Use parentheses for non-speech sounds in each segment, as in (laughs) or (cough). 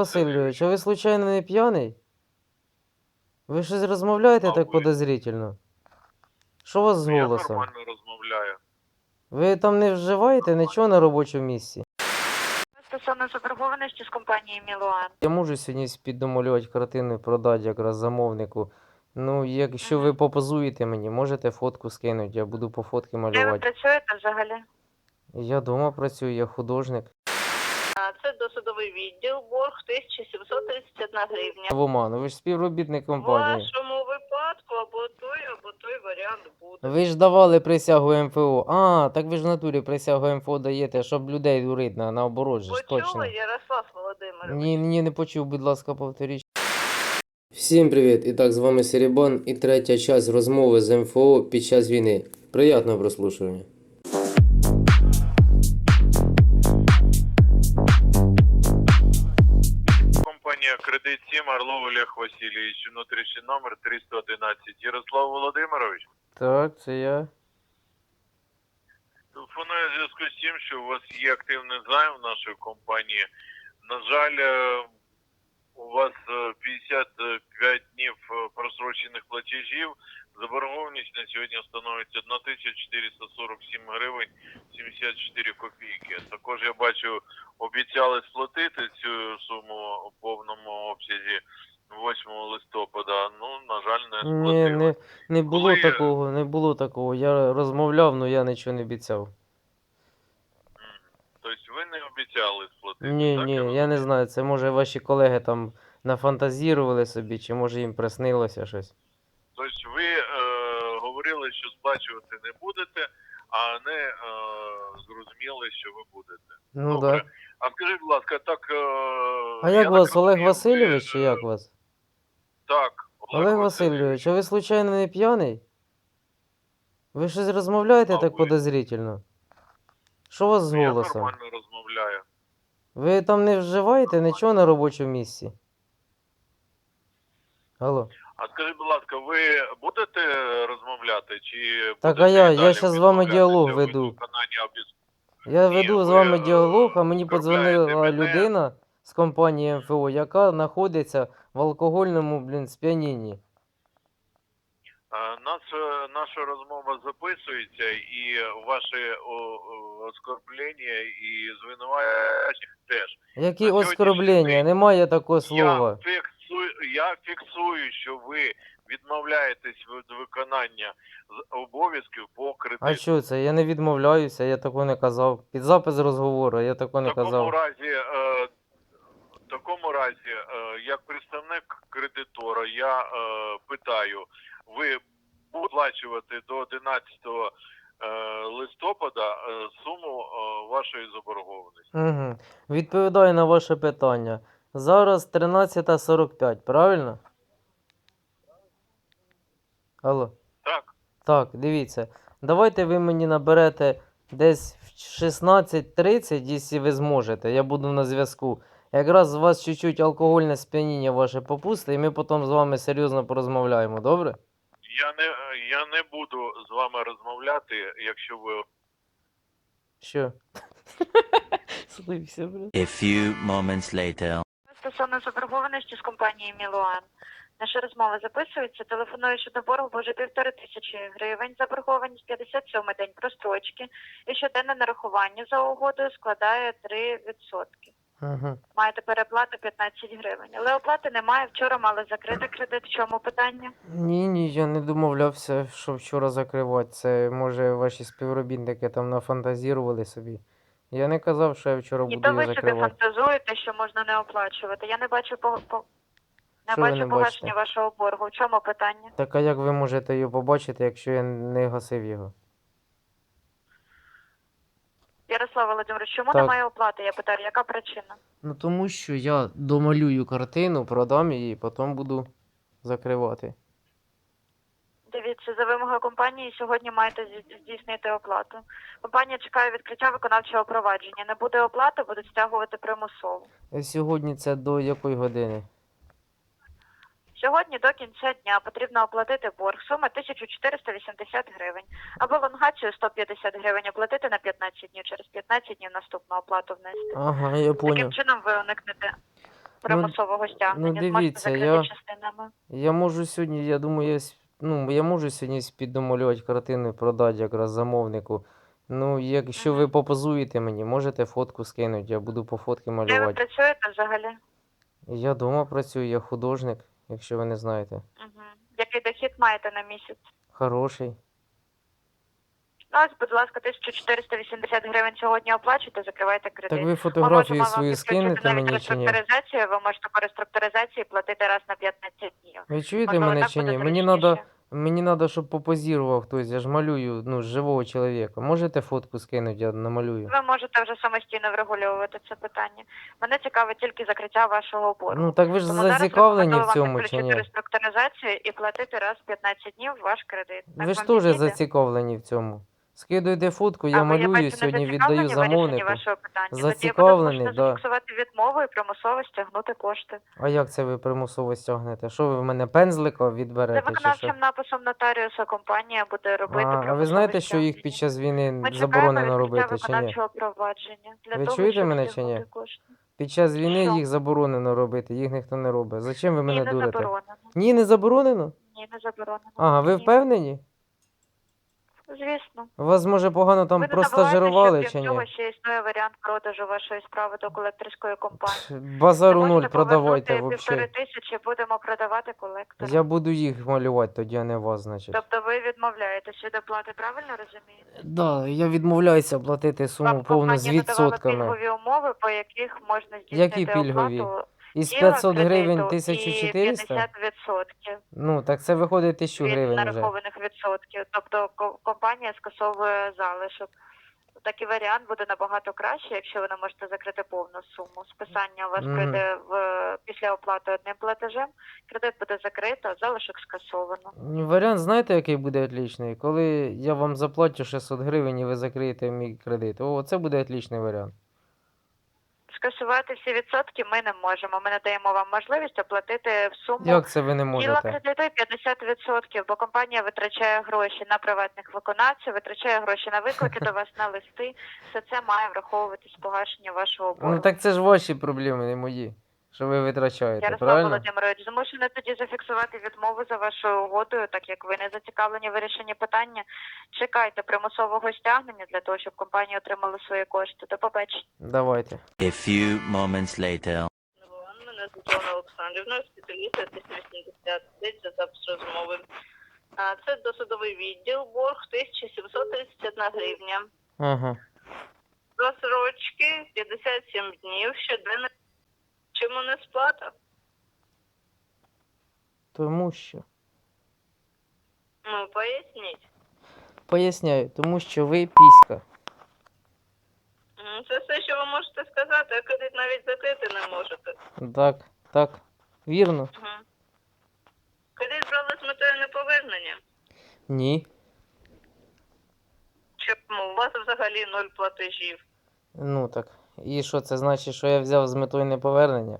Васильович, а ви случайно не п'яний? Ви щось розмовляєте А так ви? подозрительно? Що у вас з голосом? Я нормально розмовляю. Ви там не вживаєте нічого на робочому місці? Стосовно заборгованості з компанії Мілуан. Я можу сьогодні піддомалювати картину і продати якраз замовнику. Ну, якщо ви попозуєте мені, можете фотку скинути, я буду по фотки Де ви малювати. працюєте взагалі? Я вдома працюю, я художник. Досудовий відділ, борг 1731 гривня. Вома, ну ви ж співробітник В компанії. вашому випадку або той, або той варіант буде. Ви ж давали присягу МФО. А, так ви ж в натурі присягу МФО даєте, щоб людей дурити, а наоборот же ж точно. Почули, Ярослав Володимирович? Ні, ні, не почув, будь ласка, повторіть. Всім привіт! І так, з вами Серебан і третя часть розмови з МФО під час війни. Приятного прослушування. Компанія Кредит 7, Орлов Олег Васильович, внутрішній номер 311. Ярослав Володимирович, Так, це я. телефоную в зв'язку з тим, що у вас є активний займ в нашій компанії. На жаль, е, у вас е, 55 днів е, просрочених платежів. Заборгованість на сьогодні становить 1447 гривень 74 копійки. Також я бачу, обіцяли сплатити цю суму у повному обсязі 8 листопада. Ну, на жаль, не Ні, сплатили. не, не було Коли- такого, не було такого. Я розмовляв, але я нічого не обіцяв. Тобто ви не обіцяли сплатити? Ні, так, ні, я розумію? не знаю. Це може ваші колеги там нафантазірували собі, чи може їм приснилося щось. Тобто ви е, говорили, що сплачувати не будете, а не е, зрозуміли, що ви будете. Ну Добре. так скажіть, будь ласка, так. Е, А як вас, Олег Васильович, чи як вас? Так, Олег Васильович, а ви случайно не п'яний? Ви щось розмовляєте А так ви? подозрительно? Що у вас з Я голосом? нормально розмовляю. Ви там не вживаєте нічого на робочому місці? Алло. А скажіть, будь ласка, ви будете розмовляти чи Так, будете а я- я далі щас з вами діалог веду. виконання обіц- Я Ні, веду з ви, вами е, діалог, а мені подзвонила мене. людина з компанії МФО, яка знаходиться в алкогольному, блін, сп'янінні. Нас, е, наша розмова записується, і ваші оскорблення і звинувачення теж. Які На оскорблення? день Немає такого слова. Я фіксую, я фіксую, що ви відмовляєтесь від виконання обов'язків по кредиту. А що це? Я не відмовляюся, я такого не казав. Під запис розговору я такого в не такому казав. разі, е, в такому разі, е, як представник кредитора, я е, питаю, ви будете сплачувати до 11 е, листопада суму вашої заборгованості. Угу. Відповідаю на ваше питання. Зараз 13.45, правильно? Алло. Так, Так, дивіться. Давайте ви мені наберете десь в 16.30, якщо ви зможете. Я буду на зв'язку. Якраз у вас чуть-чуть алкогольне сп'яніння ваше попусте, і ми потім з вами серйозно порозмовляємо, добре? я не, я не буду з вами розмовляти, якщо ви Що? (laughs) Слився, блядь. A few moments later. Стосовно заборгованості з компанії Мілуан. Наша розмова записується. Телефоную щодо боргу вже півтори тисячі гривень. Заборгованість 57 день прострочки. І щоденне нарахування за угодою складає 3%. Угу. Маєте переплату 15 гривень. Але оплати немає. Вчора мали закрити кредит. В чому питання? Ні, ні, я не домовлявся, що вчора закривати. Це може ваші співробітники там нафантазірували собі. Я не казав, що я вчора І буду то ви собі фантазуєте, що можна не оплачувати. Я не бачу по, по... не Що бачу не погашення бачите? вашого боргу. В чому питання? Так а як ви можете його побачити, якщо я не гасив його? Ярослав Володимирович, чому Так. немає оплати? Я питаю, яка причина? Ну тому що я домалюю картину, продам її, потім буду закривати. Дивіться, за вимогою компанії сьогодні маєте зі- здійснити оплату. Компанія чекає відкриття виконавчого провадження. Не буде оплати, будуть стягувати примусово. Е, Сьогодні це до якої години? Сьогодні до кінця дня потрібно оплатити борг. Сума 1480 гривень. Або лонгацію 150 гривень оплатити на 15 днів. Через 15 днів наступну оплату внести. Ага, я поняв. Таким чином ви уникнете примусового стягнення. Зможете дивіться, я- частинами. Я можу сьогодні, я думаю, я, ну, я можу сьогодні піддомалювати картину і продати якраз замовнику. Ну, якщо ви попозуєте мені, можете фотку скинути, я буду по фотки Де ви малювати. працюєте взагалі? Я вдома працюю, я художник, якщо ви не знаєте. Угу. Який дохід маєте на місяць? Хороший. Ну, ось, будь ласка, 1480 гривень сьогодні оплачуйте, закривайте кредит. Так ви свою підключити скинете мені чи ні? ви можете по реструктуризації платити раз на 15 днів. Ви чуєте Можливо, мене так чи ні? Мені треба мені треба, щоб попозірував хтось, я ж малюю, ну, живого чоловіка. Можете фотку скинути, я намалюю? Ви можете вже самостійно врегульовувати це питання. Мене цікавить тільки закриття вашого боргу. Ну, так ви ж Тому зараз зацікавлені в вам цьому чи ні? реструктуризацію і платити раз в 15 днів ваш кредит. Так Ви ж вам теж підійде? зацікавлені в цьому. Скидуйте фотку, я малюю, сьогодні віддаю замовнику. Зацікавлений, да. зафіксувати відмову і примусово стягнути кошти. А як це ви примусово стягнете? Що ви в мене пензлика За відберете чи виконавчим що? написом нотаріуса компанія буде робити А, а ви примусове знаєте, що їх під час війни Ми чекаємо заборонено відкриття робити чи ні? виконавчого провадження для Ви того, чуєте щоб мене чи стягнути ні? кошти. Під час війни Що? їх заборонено робити, їх ніхто не робить. Зачем ви Ні, мене не дурите? заборонено. Ні, не заборонено? Ні, не заборонено. Ага, ви Ні. впевнені? Звісно. Вас може погано там Ви простажирували чи ні? цього ще існує варіант продажу вашої справи до колекторської компанії. Базару нуль продавайте взагалі. тисячі, будемо продавати колектору. Я буду їх малювати тоді, а не вас, значить. Тобто ви відмовляєтесь від оплати, правильно розумієте? Да, я відмовляюся платити суму Вам повну з компанія надавала відсотками. пільгові умови, по яких можна здійснити Які пільгові? оплату Із тіла 500 гривень кредиту 1400? І 50% Ну, так це виходить 1000 від гривень вже. нарахованих відсотків. Тобто ко- компанія скасовує залишок. Такий варіант буде набагато краще, якщо ви не можете закрити повну суму. Списання у вас Мгм. прийде в після оплати одним платежем. Кредит буде закрито, залишок скасовано. Ні, Варіант, знаєте, який буде отлічний? Коли я вам заплачу 600 гривень і ви закриєте мій кредит. О, це буде отлічний варіант. Скасувати всі відсотки ми не можемо. Ми надаємо вам можливість оплатити в суму Як це ви не тіла можете? кредиту і 50%, бо компанія витрачає гроші на приватних виконавців, витрачає гроші на виклики до вас на листи. Все це має враховуватись погашення вашого боргу. Ну так це ж ваші проблеми, не мої. Що ви витрачаєте, Ярослав правильно? Володимирович, змушений тоді зафіксувати відмову за вашою угодою, так як ви не зацікавлені в вирішенні питання. Чекайте примусового стягнення для того, щоб компанія отримала свої кошти. До побачення. Давайте. A few moments later. Мене звуть Олександрівна, спеціаліст 289 за запис розмови. А, Це досудовий відділ, борг 1731 гривня. Ага. Розсрочки 57 днів, щоденно. Чому не сплата? Тому що. Ну, поясніть. Поясняю, тому що ви піська. М, Це все, що ви можете сказати, а кредит навіть закрити не можете. Так, так. Вірно? Мгм. Кредит брали з метою неповернення. Ні. Чому у вас взагалі нуль платежів? Ну так. І що це значить, що я взяв з метою неповернення?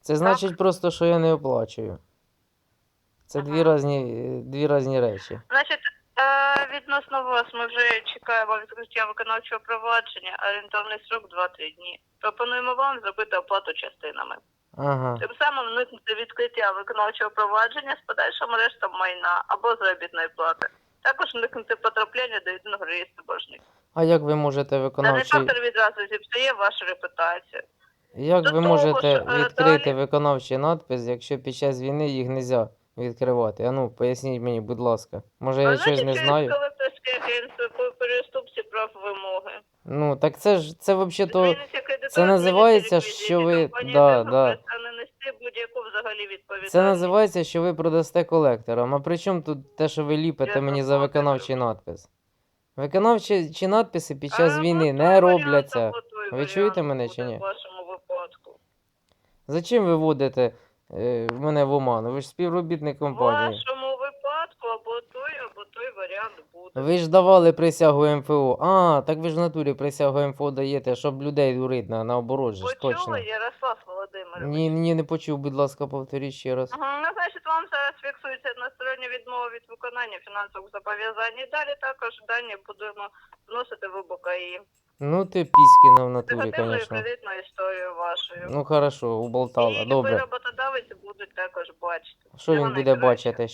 Це значить просто, що я не оплачую. Це дві Ага. різні, дві різні речі. Значить, е, відносно вас ми вже чекаємо відкриття виконавчого провадження, орієнтовний срок 2-3 дні. Пропонуємо вам зробити оплату частинами. Ага. Тим самим уникнути відкриття виконавчого провадження з подальшим арештом майна або заробітної плати. Також уникнути потрапляння до єдиного реєстру боржників. А як ви можете виконавчий... фактор відразу зіпсує вашу репутацію. Як До ви того можете ж, е, відкрити далі- виконавчий надпис, якщо під час війни їх не можна відкривати? А ну, поясніть мені, будь ласка. Може я щось не знаю? колекторське агентство по переступці прав вимоги. Ну, так це ж, це взагалі то... Зміниться це називається, зміниться що ви- компанія да, да. нести будь-яку взагалі відповідальність. Це називається, що ви продасте колекторам. А при чому тут те, що ви ліпите Я мені за виконавчий надпис? Виконавчі чи надписи під час війни не робляться. Ви чуєте мене чи ні? В вашому випадку. Зачем ви вводите е, мене в оману? Ви ж співробітник В компанії. вашому випадку або той, або той варіант буде. Ви ж давали присягу МФО. А, так ви ж в натурі присягу МФО даєте, щоб людей дурити на, наоборот же ж, точно. Почули, Ярослав Ні, ні, не почув, будь ласка, повторіть ще раз. Ага, ну, значить, вам зараз фіксується одностороння відмова від виконання фінансових зобов'язань. І далі також дані будемо вносити в ОБКІ. Ну ти піскіна в натурі, Негативною звісно. кредитною історією вашою. Ну хорошо, уболтала. І Добре. роботодавець будуть також бачити. Що Всього він буде найкращого. бачити?